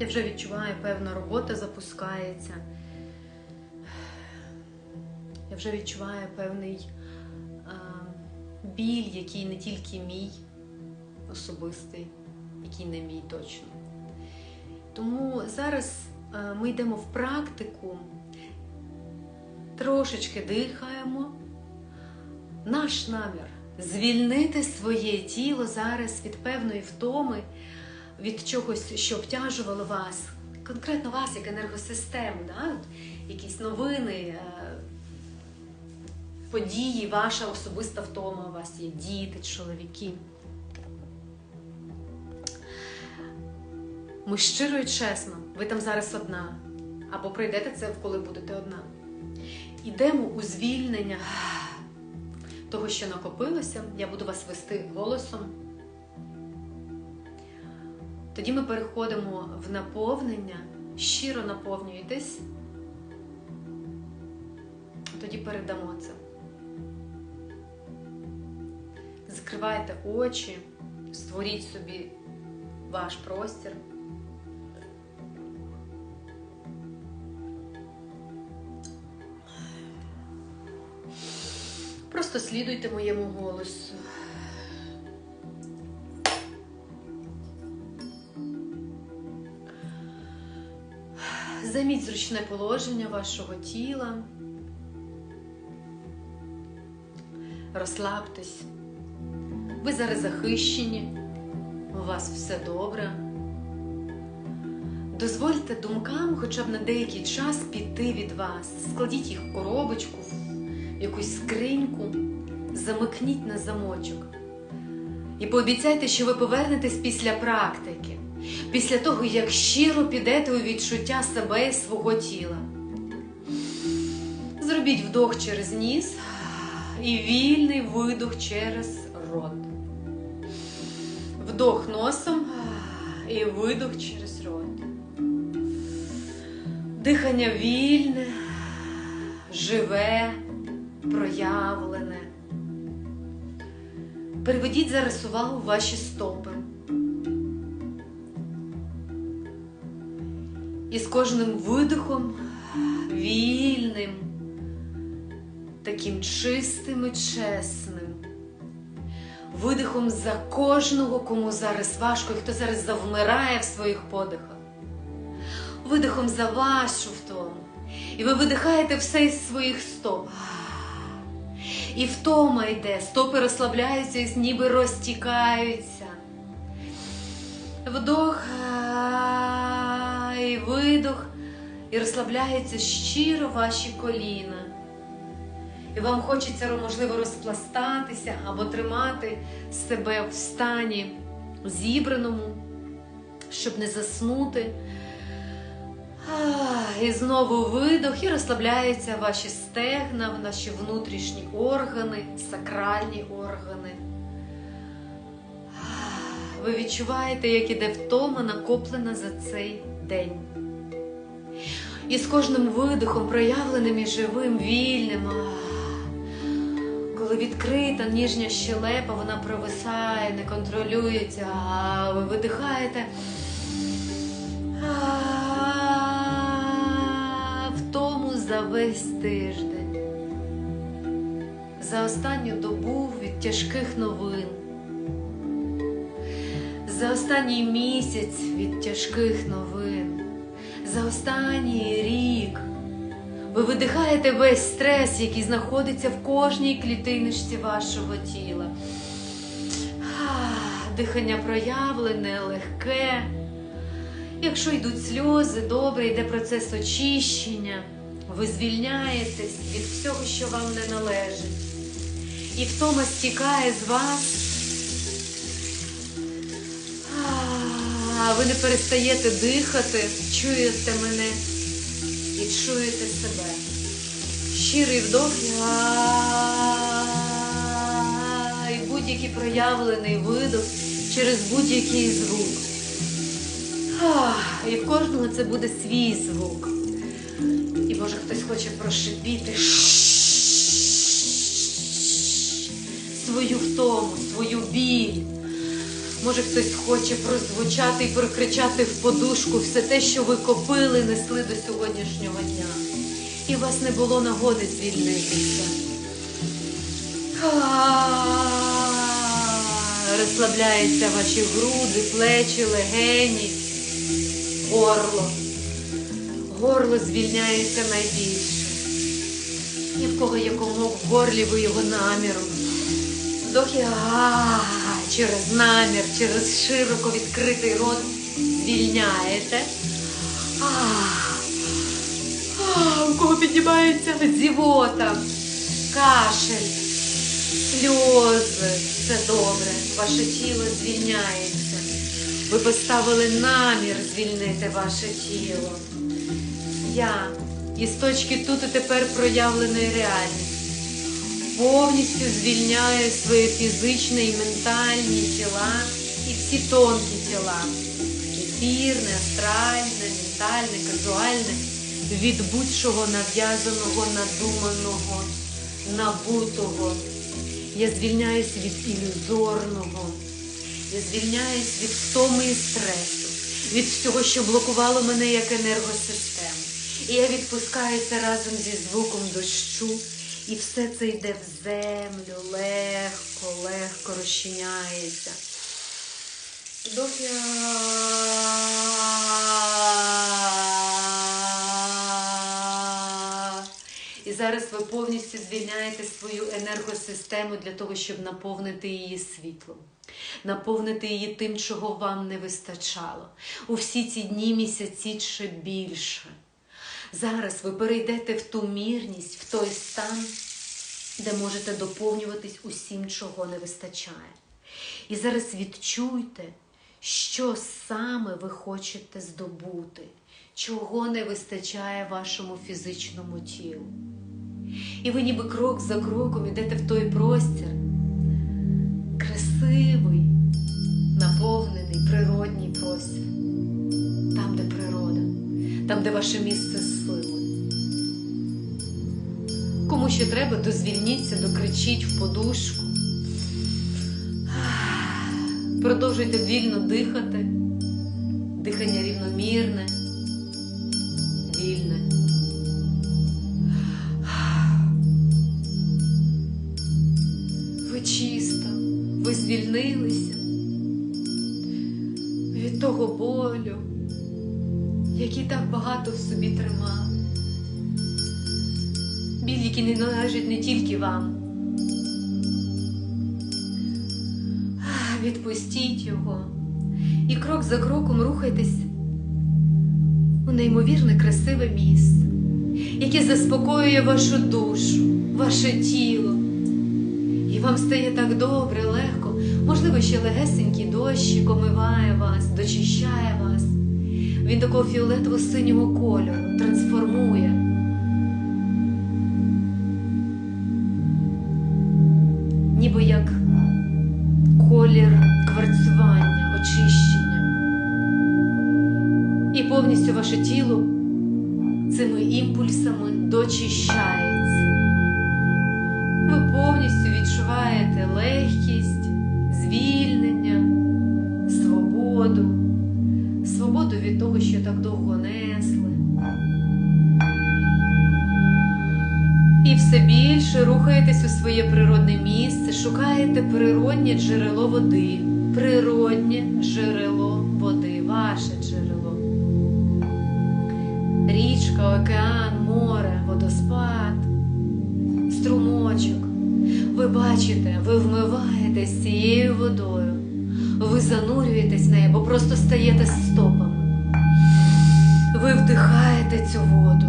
Я вже відчуваю, певна робота запускається. Я вже відчуваю певний а, біль, який не тільки мій особистий, який не мій точно. Тому зараз а, ми йдемо в практику, трошечки дихаємо. Наш намір звільнити своє тіло зараз від певної втоми від чогось, що обтяжувало вас, конкретно вас як енергосистему, да? От якісь новини, е, події, ваша особиста втома, у вас є діти, чоловіки. Ми щиро і чесно, ви там зараз одна, або пройдете це, коли будете одна. Ідемо у звільнення того, що накопилося. Я буду вас вести голосом. Тоді ми переходимо в наповнення, щиро наповнюєтесь, тоді передамо це. Закривайте очі, створіть собі ваш простір. Просто слідуйте моєму голосу. Займіть зручне положення вашого тіла. Розслабтесь. Ви зараз захищені, у вас все добре. Дозвольте думкам хоча б на деякий час піти від вас. Складіть їх в коробочку, в якусь скриньку, замикніть на замочок. І пообіцяйте, що ви повернетесь після практики після того, як щиро підете у відчуття себе і свого тіла. Зробіть вдох через ніс і вільний видох через рот. Вдох носом і видох через рот. Дихання вільне, живе, проявлене. Переведіть зараз увагу ваші стопи. І з кожним видихом вільним, таким чистим і чесним, видихом за кожного, кому зараз важко, і хто зараз завмирає в своїх подихах, видихом за вашу втому. І ви видихаєте все із своїх стоп. І втома йде, стопи розслабляються і ніби розтікаються. Вдох видох, і розслабляються щиро ваші коліна. І вам хочеться, можливо, розпластатися або тримати себе в стані зібраному, щоб не заснути. І знову видох, і розслабляються ваші стегна, наші внутрішні органи, сакральні органи. Ви відчуваєте, як іде втома накоплена за цей день. І з кожним видихом, проявленим і живим, вільним, коли відкрита ніжня щелепа, вона провисає, не контролюється, а ви видихаєте. Втому за весь тиждень, за останню добу від тяжких новин. За останній місяць від тяжких новин, за останній рік Ви видихаєте весь стрес, який знаходиться в кожній клітиночці вашого тіла. Дихання проявлене, легке. Якщо йдуть сльози, добре, йде процес очищення. Ви звільняєтесь від всього, що вам не належить. І втома стікає з вас. Ви не перестаєте дихати, чуєте мене і чуєте себе. Щирий вдох і будь-який проявлений видох через будь-який звук. І в кожного це буде свій звук. І може хтось хоче прошипіти свою втому, свою біль. Може, хтось хоче прозвучати і прокричати в подушку все те, що ви копили, несли до сьогоднішнього дня. І у вас не було нагоди звільнитися. Розслабляються ваші груди, плечі, легені, горло. Горло звільняється найбільше. Ні в кого є комок в горлі, ви його наміром. Вдох і а через намір, через широко відкритий рот звільняєте. У кого піднімається зівота, кашель, сльози. Все добре, ваше тіло звільняється. Ви поставили намір звільнити ваше тіло. Я із точки тут і тепер проявленої реальності повністю звільняю своє фізичне і ментальні тіла і всі тонкі тіла. Ефірне, астральне, ментальне, казуальне, від будь-чого нав'язаного, надуманого, набутого. Я звільняюсь від ілюзорного. Я звільняюсь від втоми і стресу, від всього, що блокувало мене як енергосистему. І я відпускаюся разом зі звуком дощу, і все це йде в землю, легко, легко розчиняється. Доки і зараз ви повністю звільняєте свою енергосистему для того, щоб наповнити її світлом, наповнити її тим, чого вам не вистачало. У всі ці дні, місяці чи більше. Зараз ви перейдете в ту мірність, в той стан, де можете доповнюватись усім, чого не вистачає. І зараз відчуйте, що саме ви хочете здобути, чого не вистачає вашому фізичному тілу. І ви ніби крок за кроком йдете в той простір, красивий, наповнений, природній простір, там, де природа, там, де ваше місце сили. Кому ще треба, дозвільніться, докричіть в подушку. Продовжуйте вільно дихати, дихання рівномірне, багато в собі тримав. Біль, який не належить не тільки вам. Відпустіть його і крок за кроком рухайтесь у неймовірне красиве місце, яке заспокоює вашу душу, ваше тіло. І вам стає так добре, легко, можливо, ще легесенький дощик омиває вас, дочищає вас. Він такого фіолетово-синього кольору трансформує. Ніби як колір кварцування, очищення. І повністю ваше тіло цими імпульсами дочищається. Океан, море, водоспад, струмочок. Ви бачите, ви вмиваєтесь цією водою, ви занурюєтесь в неї, бо просто стаєте стопами. Ви вдихаєте цю воду.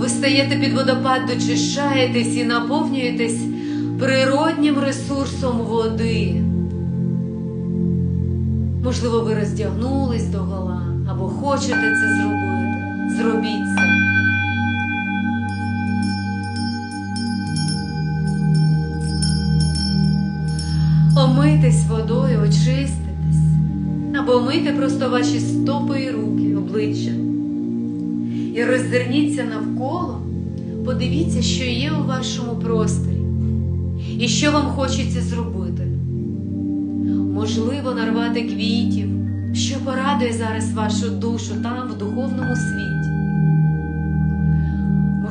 Ви стаєте під водопад, дочищаєтесь і наповнюєтесь природнім ресурсом води. Можливо, ви роздягнулись до гола або хочете це зробити. Зробіть це. Омийтесь водою, очиститесь, або омийте просто ваші стопи і руки, обличчя. І роззирніться навколо, подивіться, що є у вашому просторі, і що вам хочеться зробити. Можливо, нарвати квітів, що порадує зараз вашу душу там, в духовному світі.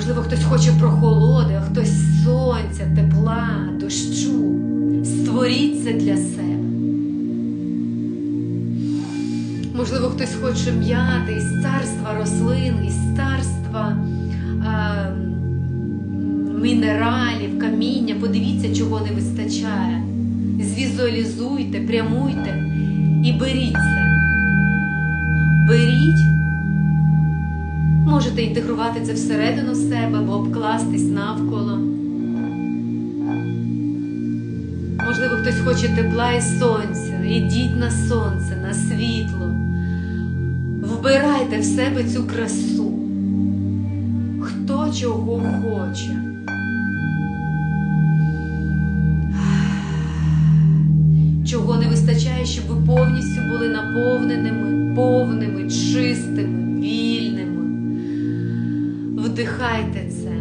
Можливо, хтось хоче прохолоди, а хтось сонця, тепла, дощу. Створіть це для себе. Можливо, хтось хоче м'яти із царства рослин, із царства м, мінералів, каміння. Подивіться, чого не вистачає. Звізуалізуйте, прямуйте і беріть це. Беріть. Можете інтегрувати це всередину себе або обкластись навколо. Можливо, хтось хоче тепла і сонця. Ідіть на сонце, на світло. Вбирайте в себе цю красу. Хто чого хоче. Чого не вистачає, щоб ви повністю були наповненими, повними, чистими. Вдихайте це,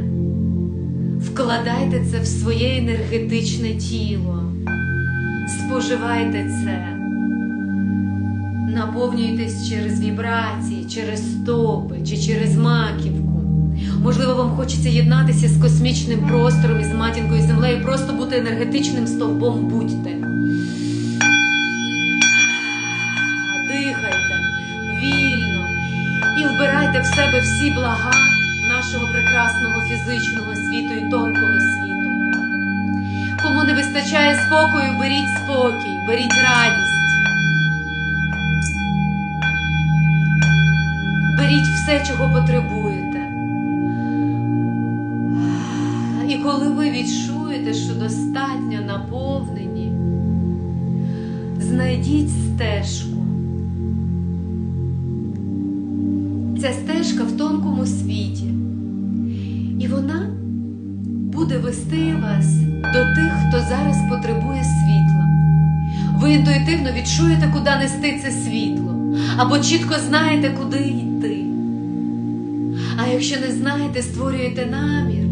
вкладайте це в своє енергетичне тіло, споживайте це, наповнюйтесь через вібрації, через стопи чи через маківку. Можливо, вам хочеться єднатися з космічним простором і з матінкою землею, просто бути енергетичним стовпом будьте. Дихайте вільно і вбирайте в себе всі блага нашого прекрасного фізичного світу і тонкого світу. Кому не вистачає спокою, беріть спокій, беріть радість. Беріть все, чого потребуєте. І коли ви відчуєте, що достатньо наповнені, знайдіть стежку. Ця стежка в тонкому світі, і вона буде вести вас до тих, хто зараз потребує світла. Ви інтуїтивно відчуєте, куди нести це світло, або чітко знаєте, куди йти. А якщо не знаєте, створюєте намір,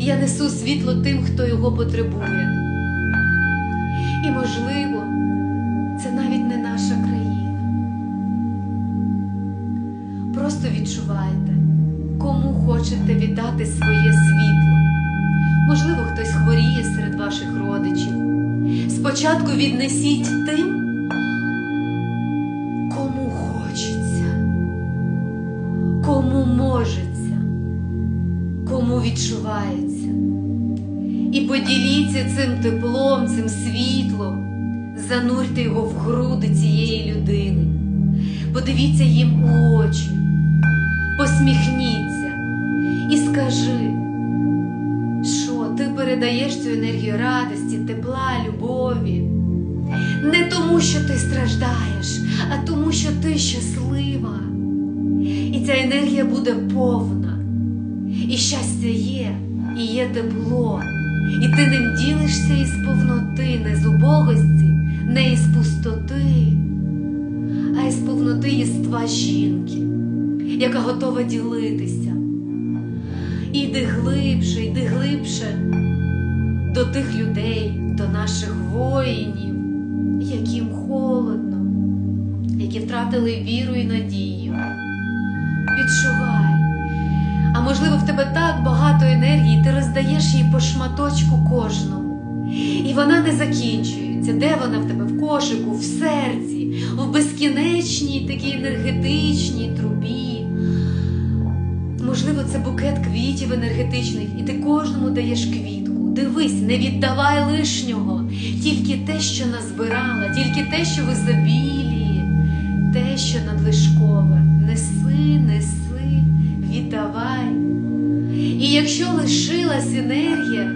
я несу світло тим, хто його потребує. І, можливо, хочете віддати своє світло. Можливо, хтось хворіє серед ваших родичів. Спочатку віднесіть тим, кому хочеться, кому можеться, кому відчувається. І поділіться цим теплом, цим світлом, занурте його в груди цієї людини. Подивіться їм у очі, посміхніться передаєш цю енергію радості, тепла, любові. Не тому, що ти страждаєш, а тому, що ти щаслива. І ця енергія буде повна. І щастя є, і є тепло. І ти ним ділишся із повноти, не з убогості, не із пустоти, а із повноти єства жінки, яка готова ділитися. Іди глибше, йди глибше до тих людей, до наших воїнів, яким холодно, які втратили віру і надію. Відчувай. А можливо, в тебе так багато енергії, ти роздаєш її по шматочку кожному. І вона не закінчується. Де вона в тебе? В кошику, в серці, в безкінечній такій енергетичній трубі. Можливо, це букет квітів енергетичних, і ти кожному даєш квітку. Дивись, не віддавай лишнього, тільки те, що назбирала, тільки те, що в ізобілії, те, що надлишкове. Неси, неси, віддавай. І якщо лишилась енергія,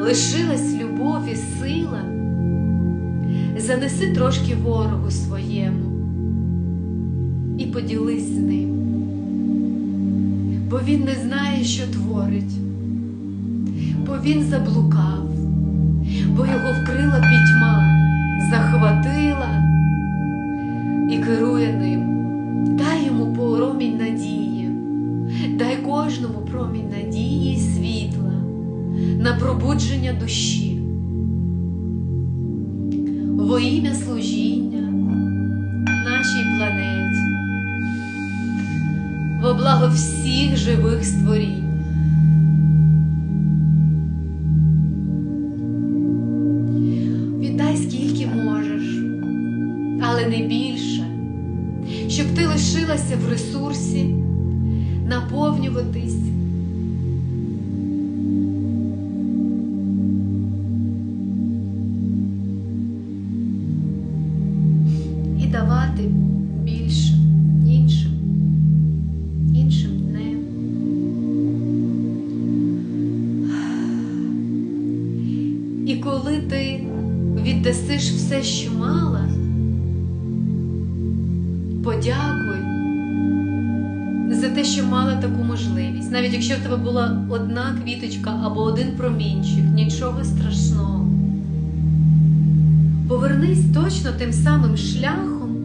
лишилась любов і сила, занеси трошки ворогу своєму і поділись з ним бо він не знає, що творить, бо він заблукав, бо його вкрила пітьма, захватила і керує ним. Дай йому промінь надії, дай кожному промінь надії і світла на пробудження душі, во ім'я служіння нашій планеті во благо всіх живих створінь. Навіть якщо в тебе була одна квіточка або один промінчик, нічого страшного. Повернись точно тим самим шляхом,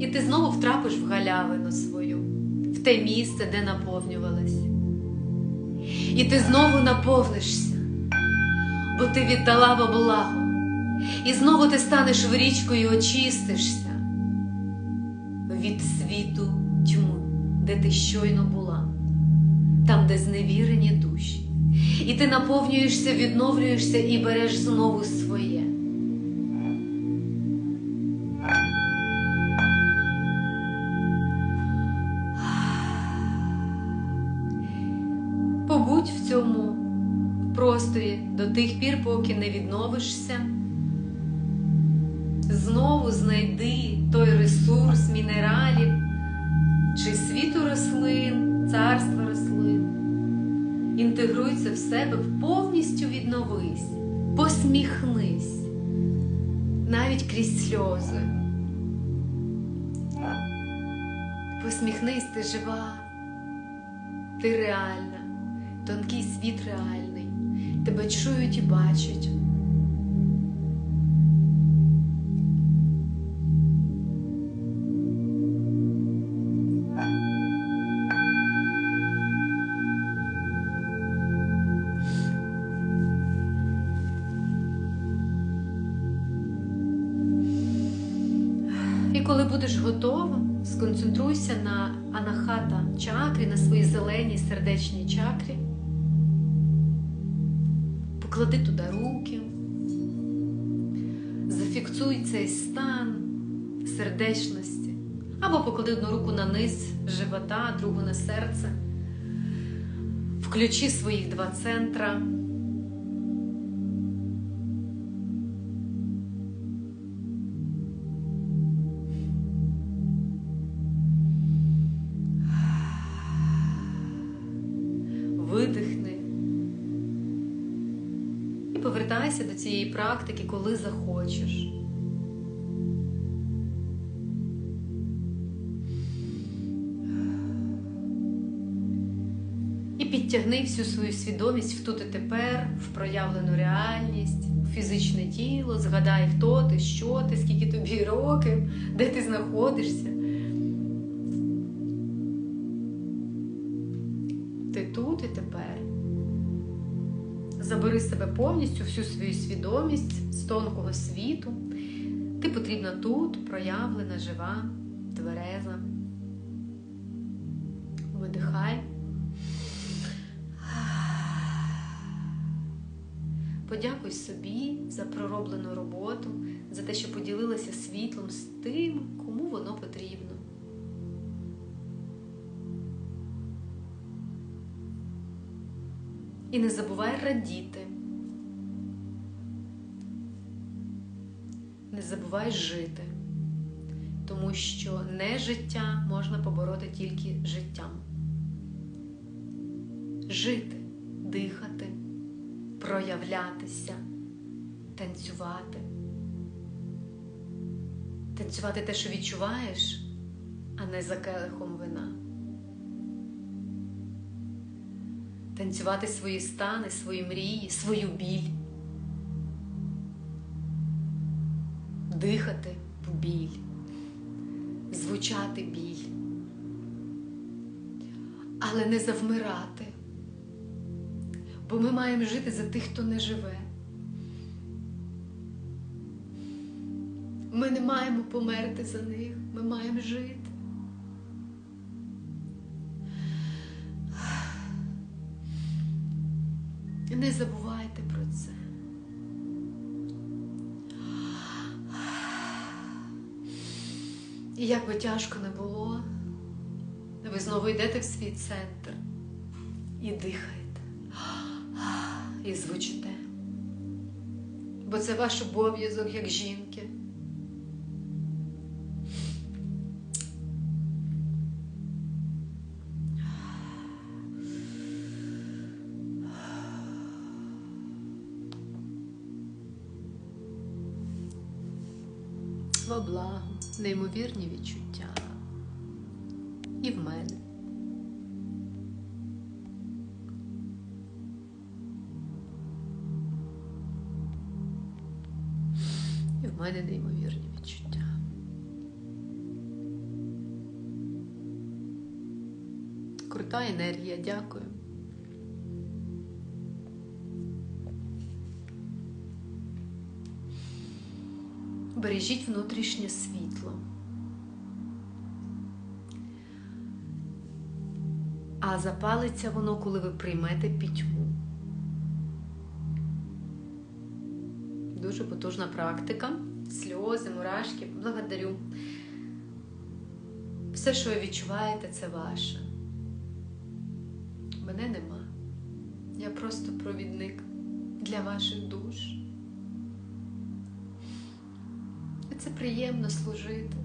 і ти знову втрапиш в галявину свою, в те місце, де наповнювалась. І ти знову наповнишся, бо ти віддала во благо. І знову ти станеш в річку і очистишся від світу де ти щойно була, там, де зневірені душі. І ти наповнюєшся, відновлюєшся і береш знову своє. Побудь в цьому просторі до тих пір, поки не відновишся. Знову знайди той Інтегруй це в себе, повністю відновись, посміхнись, навіть крізь сльози. Посміхнись, ти жива, ти реальна, тонкий світ реальний, тебе чують і бачать. Сердечності. Або поклади одну руку на низ живота, другу на серце. Включи своїх два центра. Видихни. І повертайся до цієї практики, коли захочеш. Всю свою свідомість в тут і тепер, в проявлену реальність, в фізичне тіло, згадай, хто ти, що ти, скільки тобі років, де ти знаходишся. Ти тут і тепер. Забери себе повністю, всю свою свідомість з тонкого світу. Ти потрібна тут, проявлена, жива, твереза. І не забувай радіти. Не забувай жити, тому що не життя можна побороти тільки життям. Жити, дихати, проявлятися, танцювати. Танцювати те, що відчуваєш, а не за келихом вина. Танцювати свої стани, свої мрії, свою біль. Дихати в біль, звучати біль, але не завмирати, бо ми маємо жити за тих, хто не живе. Ми не маємо померти за них, ми маємо жити. Не забувайте про це. І як би тяжко не було, ви знову йдете в свій центр і дихаєте, і звучите. Бо це ваш обов'язок як жінки. Неймовірні відчуття. І в мене. І в мене неймовірні відчуття. Крута енергія, дякую. Бережіть внутрішнє світло. А запалиться воно, коли ви приймете пітьму. Дуже потужна практика. Сльози, мурашки. Благодарю. Все, що ви відчуваєте, це ваше. Мене нема. Я просто провідник для ваших душ. Приємно служити.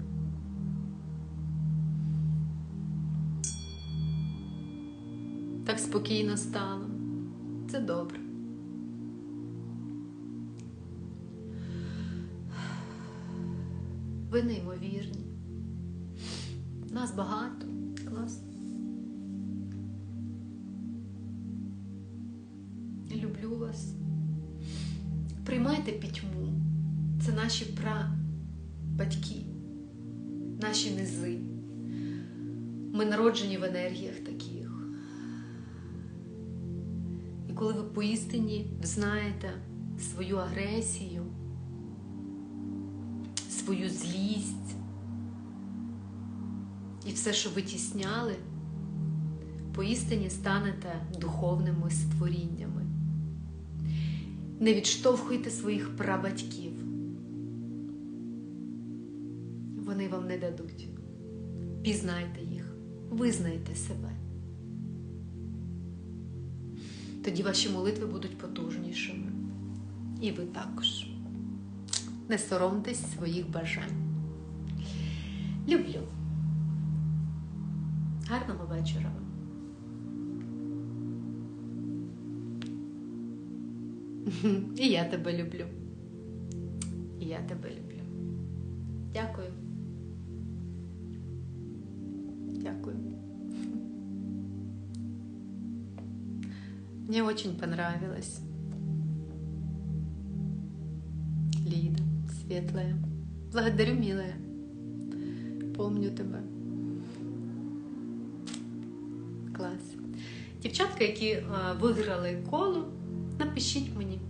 Так спокійно стало. Це добре. Ви неймовірні. Нас багато. Класно. Люблю вас. Приймайте пітьму. Це наші пра наші низи. Ми народжені в енергіях таких. І коли ви поістині знаєте свою агресію, свою злість і все, що ви тісняли, поістині станете духовними створіннями. Не відштовхуйте своїх прабатьків. Вам не дадуть. Пізнайте їх, визнайте себе. Тоді ваші молитви будуть потужнішими. І ви також. Не соромтесь своїх бажань. Люблю. Гарного вечора. І я тебе люблю. І я тебе люблю. Дякую. Мне очень понравилось. Лида, светлая. Благодарю, милая. Помню тебе. Клас. Дівчатка, які виграли коло, напишіть мені.